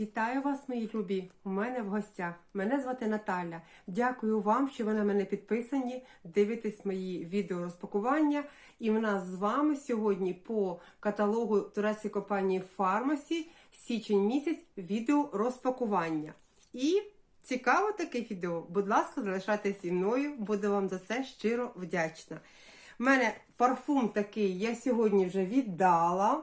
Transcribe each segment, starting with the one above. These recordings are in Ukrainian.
Вітаю вас, мої любі! У мене в гостях. Мене звати Наталя. Дякую вам, що ви на мене підписані, дивитесь мої відео розпакування. І в нас з вами сьогодні по каталогу турецької компанії Pharmacy січень місяць відео розпакування. І цікаво таке відео. Будь ласка, залишайтеся зі мною, буду вам за це щиро вдячна. У мене парфум такий я сьогодні вже віддала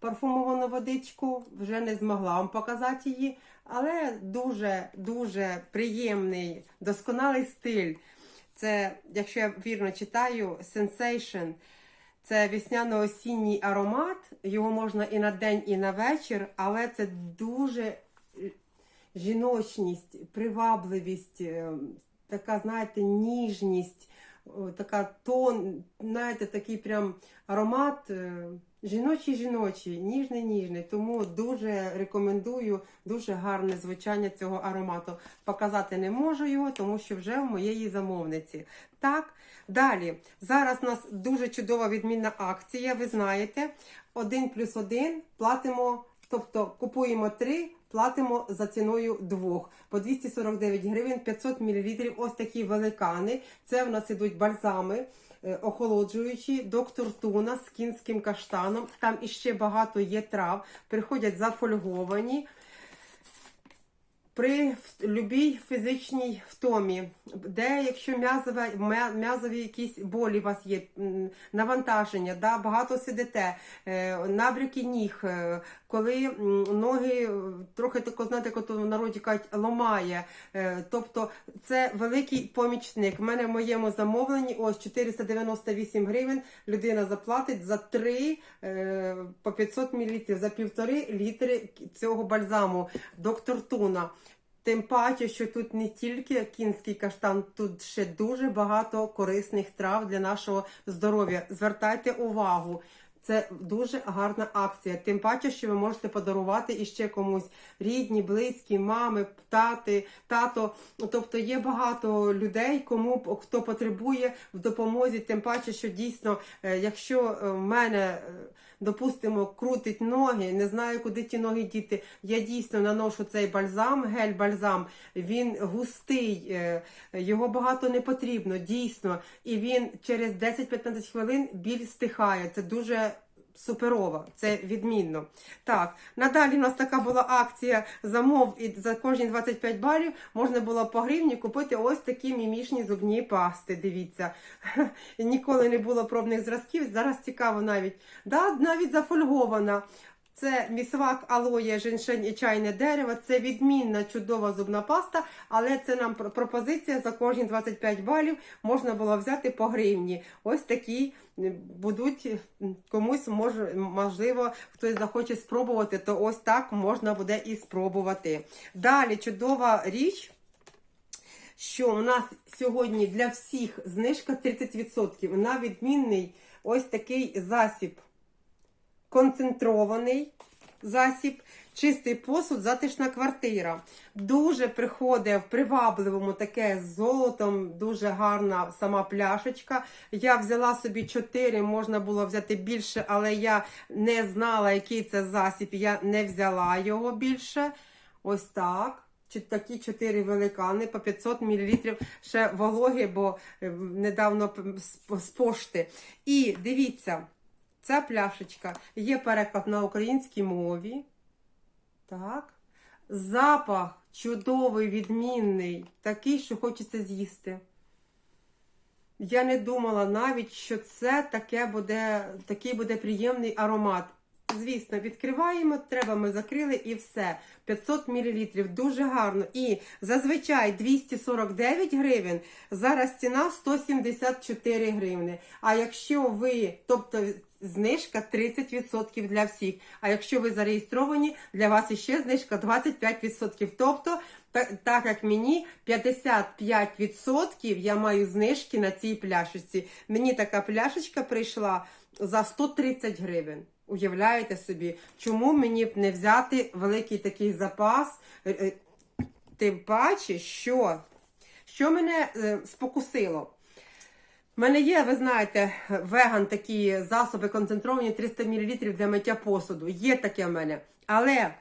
парфумовану водичку, вже не змогла вам показати її, але дуже-дуже приємний, досконалий стиль. Це, якщо я вірно читаю, Sensation. Це весняно-осінній аромат. Його можна і на день, і на вечір, але це дуже е, жіночність, привабливість, е, така, знаєте, ніжність, така тон, знаєте, такий прям аромат. е, Жіночий жіночий, ніжний ніжний, тому дуже рекомендую дуже гарне звучання цього аромату. Показати не можу його, тому що вже в моєї замовниці. Так, далі. Зараз у нас дуже чудова відмінна акція. Ви знаєте, 1 плюс 1 платимо, тобто купуємо 3, платимо за ціною двох по 249 гривень, 500 мл. Ось такі великани. Це в нас ідуть бальзами е, охолоджуючі, доктор Туна з кінським каштаном. Там іще багато є трав, приходять зафольговані. При любій фізичній втомі, де якщо м'язове, м'я- м'язові якісь болі у вас є, навантаження, да, багато сидите, е, набряки ніг, е, коли ноги е, трохи тако, знаєте, як в народі кажуть, ломає. Е, Тобто це великий помічник. У мене в моєму замовленні ось 498 гривень. Людина заплатить за 3 е, по 500 мл, за півтори літри цього бальзаму. Доктор Туна. Тим паче, що тут не тільки кінський каштан, тут ще дуже багато корисних трав для нашого здоров'я. Звертайте увагу. Це дуже гарна акція. Тим паче, що ви можете подарувати іще комусь рідні, близькі, мами, тати, тато. Тобто є багато людей, кому хто потребує в допомозі. Тим паче, що дійсно, е, якщо е, в мене. Допустимо, крутить ноги, не знаю, куди ті ноги діти. Я дійсно наношу цей бальзам, гель-бальзам. Він густий, е, його багато не потрібно, дійсно. І він через 10-15 хвилин біль стихає. Це дуже суперово, це відмінно. Так, надалі у нас така була акція замов, і за кожні 25 балів можна було по гривні купити ось такі мімішні зубні пасти. Дивіться. Ніколи не було пробних зразків. Зараз цікаво навіть. Да, навіть зафольгована. Це місвак, алоє, женьшень і чайне дерево. Це відмінна чудова зубна паста, але це нам пропозиція за кожні 25 балів можна було взяти по гривні. Ось такі будуть комусь може, можливо, хтось захоче спробувати, то ось так можна буде і спробувати. Далі чудова річ. Що у нас сьогодні для всіх знижка 30%. На відмінний ось такий засіб концентрований засіб, чистий посуд, затишна квартира. Дуже приходить в привабливому таке з золотом, дуже гарна сама пляшечка. Я взяла собі 4, можна було взяти більше, але я не знала, який це засіб, я не взяла його більше. Ось так. Такі 4 великани по 500 мл ще вологі, бо е, недавно з пошти. І дивіться, Ця пляшечка є переклад на українській мові. Так. Запах чудовий, відмінний, такий, що хочеться з'їсти. Я не думала навіть, що це таке буде, такий буде приємний аромат. Звісно, відкриваємо, треба ми закрили і все. 500 мл, дуже гарно. І зазвичай 249 гривень, зараз ціна 174 гривни. А якщо ви, тобто знижка 30% для всіх. А якщо ви зареєстровані, для вас іще знижка 25%. Тобто, так, так як мені 55% я маю знижки на цій пляшечці. Мені така пляшечка прийшла за 130 гривень. Уявляєте собі, чому мені б не взяти великий такий запас? Е, е, Тим паче, що, що мене е, спокусило. У мене є, ви знаєте, веган такі засоби концентровані 300 мл для миття посуду. Є таке в мене. Але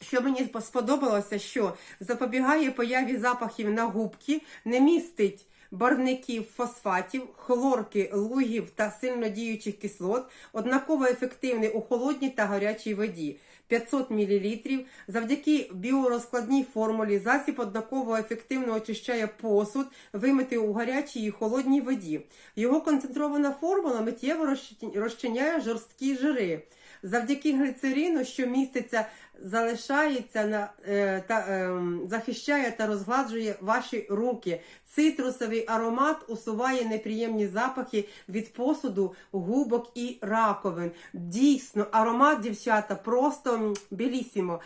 Що мені сподобалося, що запобігає появі запахів на губки, не містить барвників, фосфатів, хлорки, лугів та сильнодіючих кислот, однаково ефективний у холодній та гарячій воді. 500 мл. Завдяки біорозкладній формулі засіб однаково ефективно очищає посуд, вимитий у гарячій і холодній воді. Його концентрована формула миттєво розчиняє жорсткі жири. Завдяки глицерину, що міститься, залишається на е, та ем, захищає та розгладжує ваші руки. Цитрусовий аромат усуває неприємні запахи від посуду, губок і раковин. Дійсно, аромат, дівчата, просто білісімо.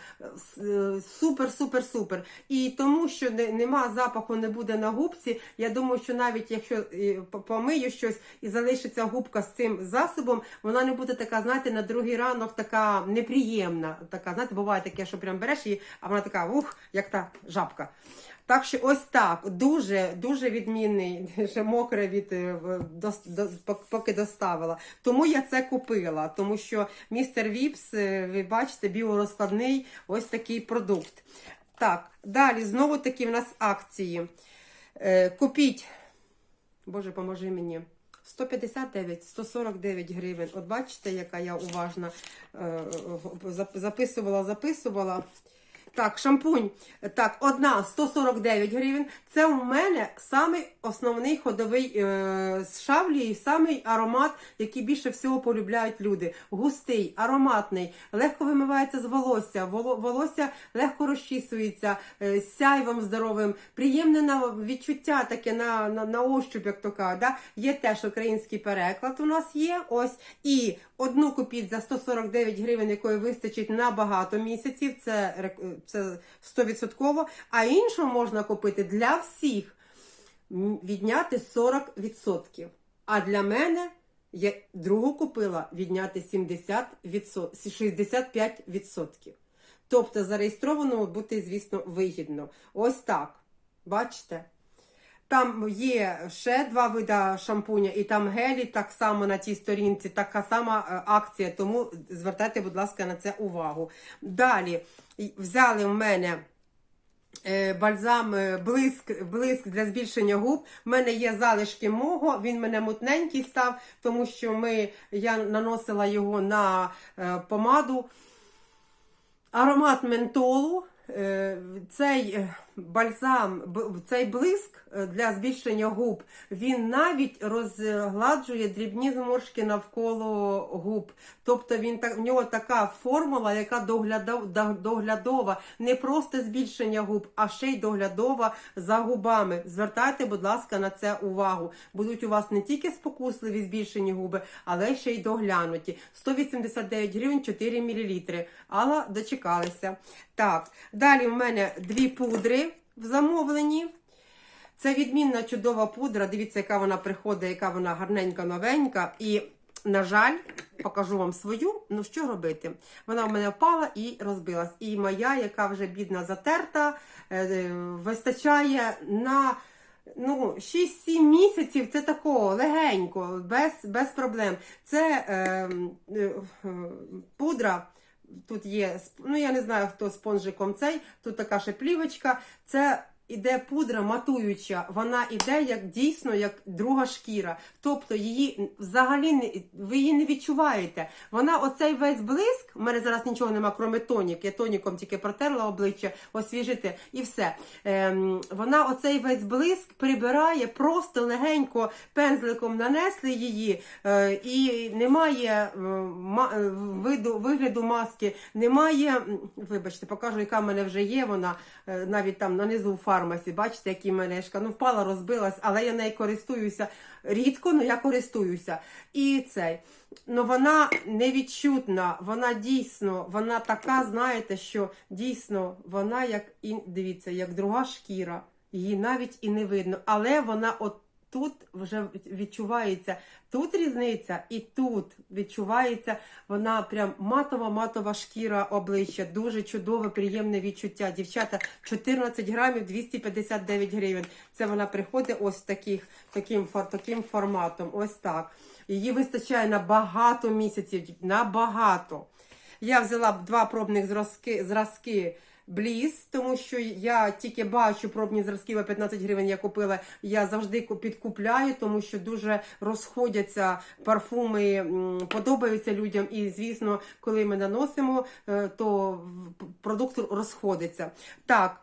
Е, Супер, супер, супер. І тому, що не, нема запаху, не буде на губці. Я думаю, що навіть якщо е, помию щось і залишиться губка з цим засобом, вона не буде така, знаєте, на другий ранок така неприємна. Така, знаєте, буває таке, що прям береш її, а вона така, ух, як та жабка. Так що ось так, дуже дуже відмінний, ще мокре від е, дос- до- поки доставила. Тому я це купила, тому що містер Віпс, е, ви бачите, біорозкладний ось такий продукт. Так, далі знову таки в нас акції. Е, Купіть, Боже, поможи мені. 159, 149 гривень. От бачите, яка я уважна е, записувала, записувала. Так, шампунь. Так, одна 149 гривень. Це у мене самий основний ходовий е, з шавлії, самий аромат, який більше всього полюбляють люди. Густий, ароматний, легко вимивається з волосся, воло- волосся легко розчісується, е, сяйвом здоровим, приємне на відчуття таке на, на, на ощуп, як то кажуть. Да? Є теж український переклад у нас є. Ось. І одну купіть за 149 гривень, якої вистачить на багато місяців. Це, це 100%. А іншого можна купити для всіх відняти 40%. А для мене я другу купила відняти 70%, 65%. Тобто зареєстрованому бути, звісно, вигідно. Ось так. Бачите? Там є ще два вида шампуня, і там гелі так само на тій сторінці, така сама е, акція, тому звертайте, будь ласка, на це увагу. Далі взяли в мене е, бальзам е, блиск, блиск для збільшення губ. У мене є залишки мого, він мене мутненький став, тому що ми, я наносила його на помаду. Аромат ментолу. Цей бальзам, цей блиск е, для збільшення губ, він навіть розгладжує дрібні зморшки навколо губ. Тобто він в нього така формула, яка доглядова, не просто збільшення губ, а ще й доглядова за губами. Звертайте, будь ласка, на це увагу. Будуть у вас не тільки спокусливі збільшені губи, але ще й доглянуті. 189 гривень 4 мл. Алла дочекалися. Так, далі в мене дві пудри в замовленні. Це відмінна чудова пудра. Дивіться, яка вона приходить, яка вона гарненька, новенька. І, на жаль, покажу вам свою. Ну що робити? Вона в мене впала і розбилась. І моя, яка вже бідна затерта, е, вистачає на. Ну, 6-7 місяців це такого легенько, без, без проблем. Це е, е, е, пудра. Тут є, ну я не знаю, хто спонжиком цей, тут така ще плівочка. Це іде пудра матуюча, вона іде як дійсно як друга шкіра. Тобто її взагалі не, ви її не відчуваєте. Вона оцей весь блиск, у мене зараз нічого нема, крім тонік. Я тоніком тільки протерла обличчя, освіжити і все. Ем, вона оцей весь блиск прибирає, просто легенько пензликом нанесли її, е, і немає е, ма- е, виду, вигляду маски, немає. Вибачте, покажу, яка в мене вже є. Вона е, навіть там нанизу у фармасі. Бачите, які менешка. Ну, впала, розбилась, але я нею користуюся рідко, але я користуюся. І цей. Ну вона невідчутна, вона дійсно, вона така, знаєте, що дійсно вона як дивіться, як друга шкіра. Її навіть і не видно. Але вона от тут вже відчувається тут різниця, і тут відчувається вона прям матова-матова шкіра обличчя. Дуже чудове, приємне відчуття. Дівчата, 14 грамів 259 гривень. Це вона приходить ось таких, таким, таким форматом. Ось так. Її вистачає на багато місяців, на багато. Я взяла два пробних зразки, зразки Бліс, тому що я тільки бачу пробні зразки по 15 гривень. Я купила. Я завжди підкупляю, тому що дуже розходяться парфуми, подобаються людям. І звісно, коли ми наносимо, е, то продукт розходиться. Так,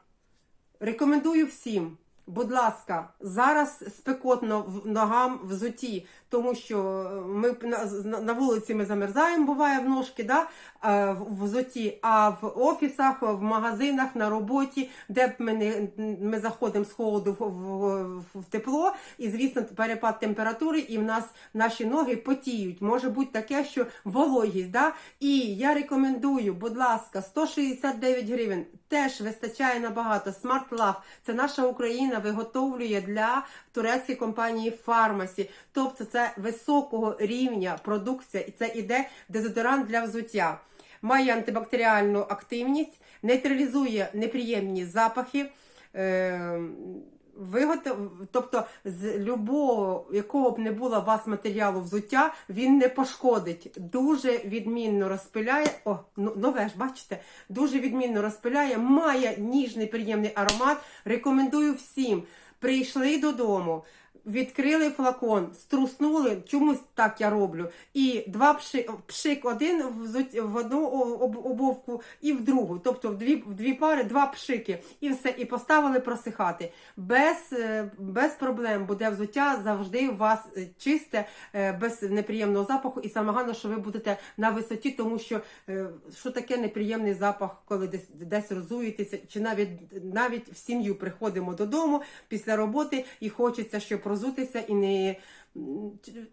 рекомендую всім. Будь ласка, зараз спекотно в ногам взуті, тому що ми на, на- на вулиці ми замерзаємо, буває в ножки, да, е, в взуті, а в офісах, в магазинах, на роботі, де б ми не ми заходимо з холоду в, в, в тепло, і звісно, перепад температури, і в нас наші ноги потіють. Може бути таке, що вологість. Да? І я рекомендую, будь ласка, 169 гривень. Теж вистачає набагато. Smart Love – це наша Україна виготовлює для турецької компанії Фармасі. Тобто це високого рівня продукція, і це іде дезодорант для взуття. Має антибактеріальну активність, нейтралізує неприємні запахи. Е- Виготов... Тобто з любого, якого б не було у вас матеріалу взуття, він не пошкодить. Дуже відмінно розпиляє. О, ну- нове ж, бачите? Дуже відмінно розпиляє, має ніжний приємний аромат. Рекомендую всім. Прийшли додому, відкрили флакон, струснули, чомусь так я роблю. І два пшик, пшик один в, одну обовку і в другу. Тобто в дві, в дві пари, два пшики. І все, і поставили просихати. Без, е, без проблем буде взуття завжди у вас е, чисте, е, без неприємного запаху. І саме головне, що ви будете на висоті, тому що що таке неприємний запах, коли десь десь розуєтеся, чи навіть навіть в сім'ю приходимо додому після роботи і хочеться, щоб розутися і не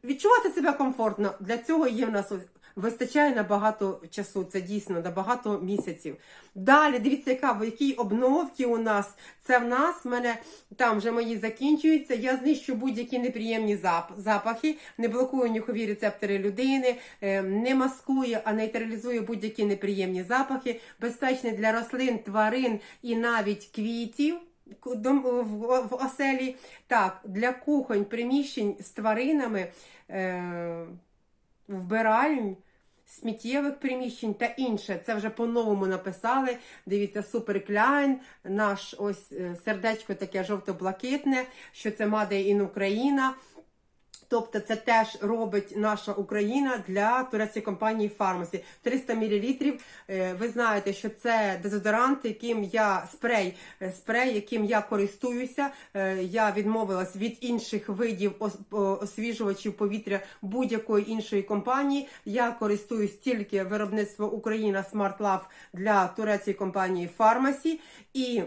відчувати себе комфортно. Для цього є в нас вистачає на багато часу. Це дійсно на багато місяців. Далі дивіться, яка в якій обновці у нас. Це в нас в мене там вже мої закінчуються. Я знищу будь-які неприємні запахи, не блокую нюхові рецептори людини, е, не маскує, а нейтралізує будь-які неприємні запахи, безпечний для рослин, тварин і навіть квітів. В, оселі так для кухонь, приміщень з тваринами, е, вбиральнь, сміттєвих приміщень та інше. Це вже по-новому написали. Дивіться, Супер Кляйн, наш ось е, сердечко таке жовто-блакитне, що це Made in Україна. Тобто це теж робить наша Україна для турецької компанії Фармасі. 300 мл. Е, Ви знаєте, що це дезодорант, яким я спрей, е, спрей, яким я користуюся. Е, Я відмовилась від інших видів освіжувачів повітря будь-якої іншої компанії. Я користуюсь тільки виробництво Україна Smart Love для турецької компанії Фармасі. І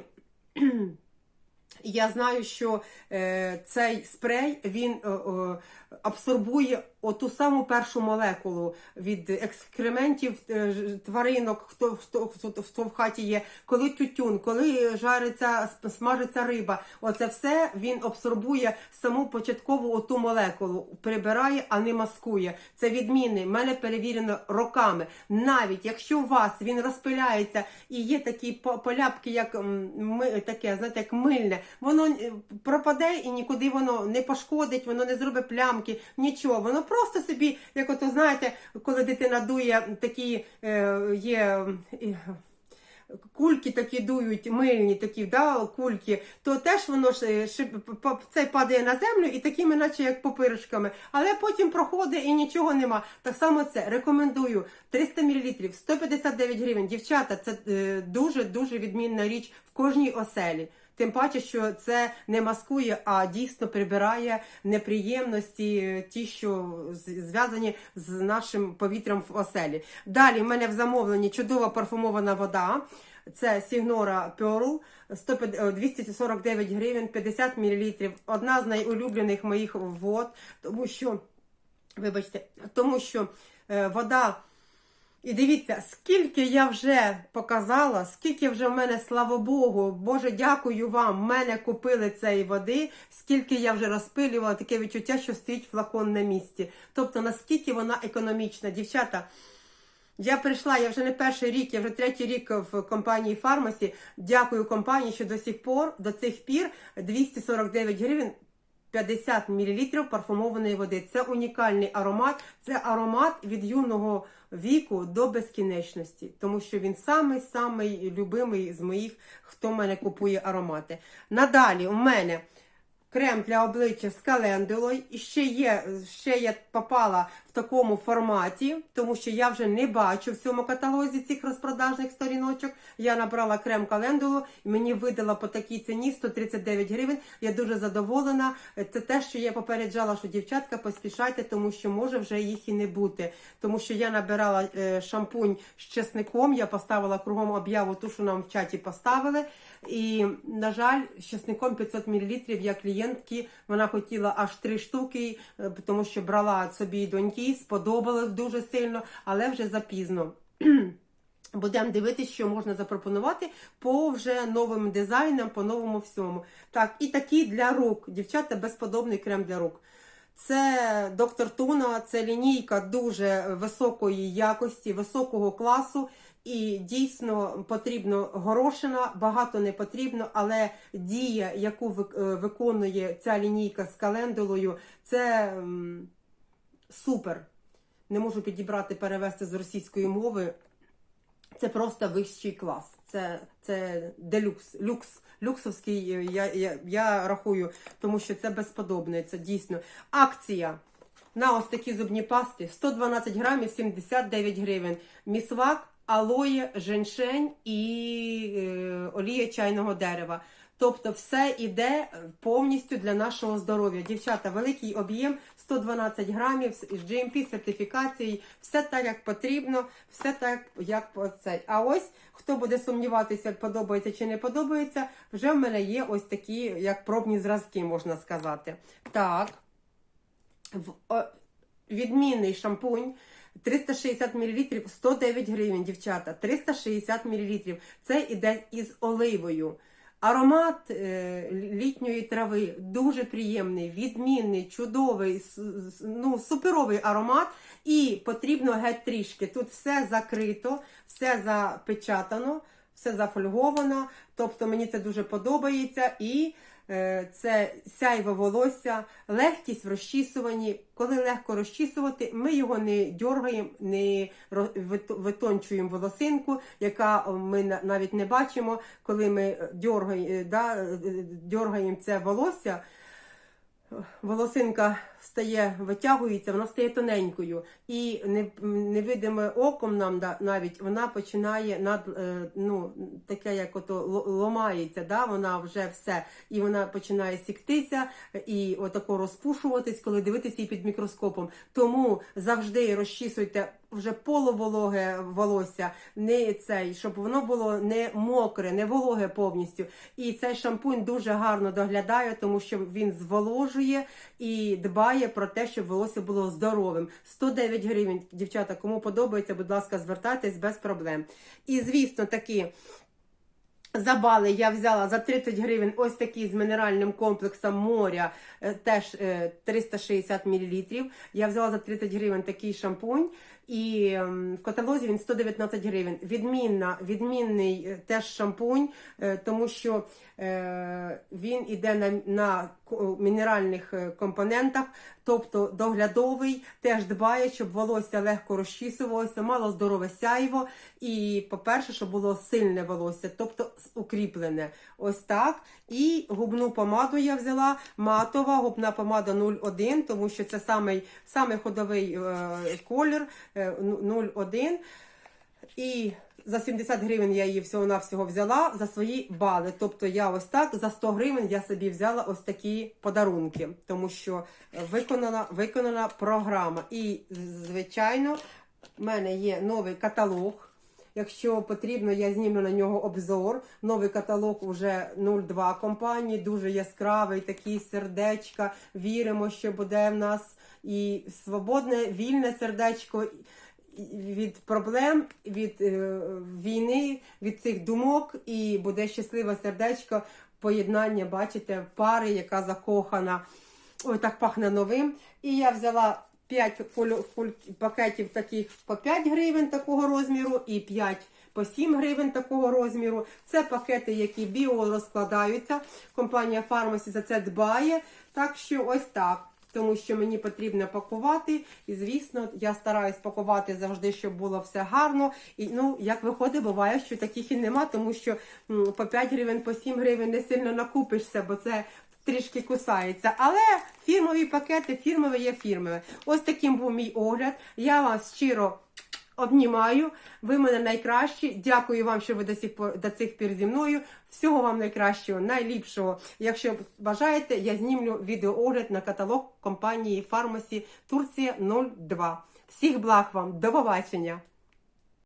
я знаю, що е, цей спрей він е, е, абсорбує оту саму першу молекулу від екскрементів е, тваринок, хто, хто, хто, хто в хаті є, коли тютюн, коли жариться, смажиться риба. Оце все він абсорбує саму початкову оту молекулу, прибирає, а не маскує. Це відмінний. В мене перевірено роками. Навіть якщо у вас він розпиляється і є такі по- поляпки, як ми, таке, знаєте, як мильне, воно е, пропаде і нікуди воно не пошкодить, воно не зробить плямки, нічого. Воно просто собі, як ото знаєте, коли дитина дує, такі е, є. е, Кульки такі дують, мильні такі, да, кульки, то теж воно ж е, це падає на землю і такими, наче як попиришками. Але потім проходить і нічого нема. Так само це рекомендую 300 мл, 159 гривень. Дівчата, це е, дуже дуже відмінна річ в кожній оселі. Тим паче, що це не маскує, а дійсно прибирає неприємності, е, ті, що зв'язані з нашим повітрям в оселі. Далі в мене в замовленні чудова парфумована вода. Це Signora Pearl 150 е, 249 гривень, 50 мл. Одна з найулюблених моїх вод, тому що, вибачте, тому що е, вода. І дивіться, скільки я вже показала, скільки вже в мене, слава Богу, Боже, дякую вам, в мене купили цієї води, скільки я вже розпилювала, таке відчуття, що стоїть флакон на місці. Тобто, наскільки вона економічна. Дівчата, я прийшла, я вже не перший рік, я вже третій рік в компанії Фармасі. Дякую компанії, що до сих пор, до цих пір 249 гривень 50 мл парфумованої води. Це унікальний аромат. Це аромат від юного віку до безкінечності, тому що він самий самий любимий з моїх, хто в мене купує аромати. Надалі у мене крем для обличчя з календулою. І ще є, ще я попала такому форматі, тому що я вже не бачу в цьому каталозі цих розпродажних сторіночок. Я набрала крем календулу і мені видала по такій ціні 139 гривень. Я дуже задоволена. Це те, що я попереджала, що дівчатка поспішайте, тому що може вже їх і не бути. Тому що я набирала е, шампунь з чесником, я поставила кругом об'яву, ту, що нам в чаті поставили. І, на жаль, з чесником 500 мл я клієнтки, вона хотіла аж три штуки, е, тому що брала собі і доньки, сподобалось дуже сильно, але вже запізно. Будемо дивитися, що можна запропонувати по вже новим дизайнам, по новому всьому. Так, і такі для рук. Дівчата, безподобний крем для рук. Це доктор Туна, це лінійка дуже високої якості, високого класу. І дійсно потрібно горошина, багато не потрібно, але дія, яку е, виконує ця лінійка з календулою, це супер. Не можу підібрати, перевести з російської мови. Це просто вищий клас. Це, це делюкс, люкс, люксовський, е, я, я, я рахую, тому що це безподобне, це дійсно. Акція на ось такі зубні пасти 112 грамів 79 гривень. Місвак, алоє, женьшень і е, олія чайного дерева. Тобто все йде повністю для нашого здоров'я. Дівчата, великий об'єм 112 грамів з GMP сертифікацією, все так, як потрібно, все так, як цей. А ось хто буде сумніватися, подобається чи не подобається, вже в мене є ось такі, як пробні зразки, можна сказати. Так. Відмінний шампунь. 360 мл 109 гривень, дівчата. 360 мл. Це іде із оливою. Аромат е, літньої трави дуже приємний, відмінний, чудовий, ну, суперовий аромат. І потрібно геть трішки. Тут все закрито, все запечатано, все зафольговано. Тобто мені це дуже подобається. І е, це сяйво волосся, легкість в розчісуванні. Коли легко розчісувати, ми його не дьоргаємо, не витончуємо волосинку, яка ми навіть не бачимо, коли ми дьоргаємо, да, е, дьоргаємо це волосся. Волосинка стає, витягується, вона стає тоненькою, і не- невидиме оком нам навіть вона починає над е, ну таке, як ото ломається, да, вона вже все, і вона починає сіктися і отако розпушуватись, коли дивитися її під мікроскопом. Тому завжди розчісуйте вже полувологе волосся, не цей, щоб воно було не мокре, не вологе повністю. І цей шампунь дуже гарно доглядає, тому що він зволожує і дбає про те, щоб волосся було здоровим. 109 гривень, дівчата, кому подобається, будь ласка, звертайтесь без проблем. І звісно, такі. Забали я взяла за 30 гривень ось такий з мінеральним комплексом моря, е, теж е, 360 мл. Я взяла за 30 гривень такий шампунь, і ем, в каталозі він 119 гривень. Відмінна, відмінний е, теж шампунь, е, тому що е, він іде на, на мінеральних компонентах, тобто доглядовий, теж дбає, щоб волосся легко розчісувалося, мало здорове сяйво. І, по-перше, щоб було сильне волосся, тобто укріплене. Ось так. І губну помаду я взяла матова, губна помада 01, тому що це самий, самий ходовий е, колір 01. І за 70 гривень я її всього-навсього взяла за свої бали. Тобто я ось так за 100 гривень я собі взяла ось такі подарунки, тому що виконана, виконана програма. І, звичайно, в мене є новий каталог. Якщо потрібно, я зніму на нього обзор. Новий каталог уже 02 компанії, дуже яскравий, такий сердечка. Віримо, що буде в нас і свободне, вільне сердечко від проблем, від е, війни, від цих думок, і буде щасливе сердечко, поєднання, бачите, пари, яка закохана. Ой, так пахне новим. І я взяла 5 куль- куль- пакетів таких по 5 гривень такого розміру, і 5 по 7 гривень такого розміру. Це пакети, які біо розкладаються. Компанія Фармасі за це дбає. Так що ось так. Тому що мені потрібно пакувати, і звісно, я стараюсь пакувати завжди, щоб було все гарно. І ну, як виходить, буває, що таких і нема, тому що по 5 гривень, по 7 гривень не сильно накупишся, бо це трішки кусається. Але фірмові пакети, фірмове є фірмове. Ось таким був мій огляд. Я вас щиро обнімаю. Ви мене найкращі. Дякую вам, що ви до сих до цих пір зі мною. Всього вам найкращого, найліпшого. Якщо бажаєте, я знімлю відеоогляд на каталог компанії Фармасі Турція 02. Всіх благ вам, до побачення!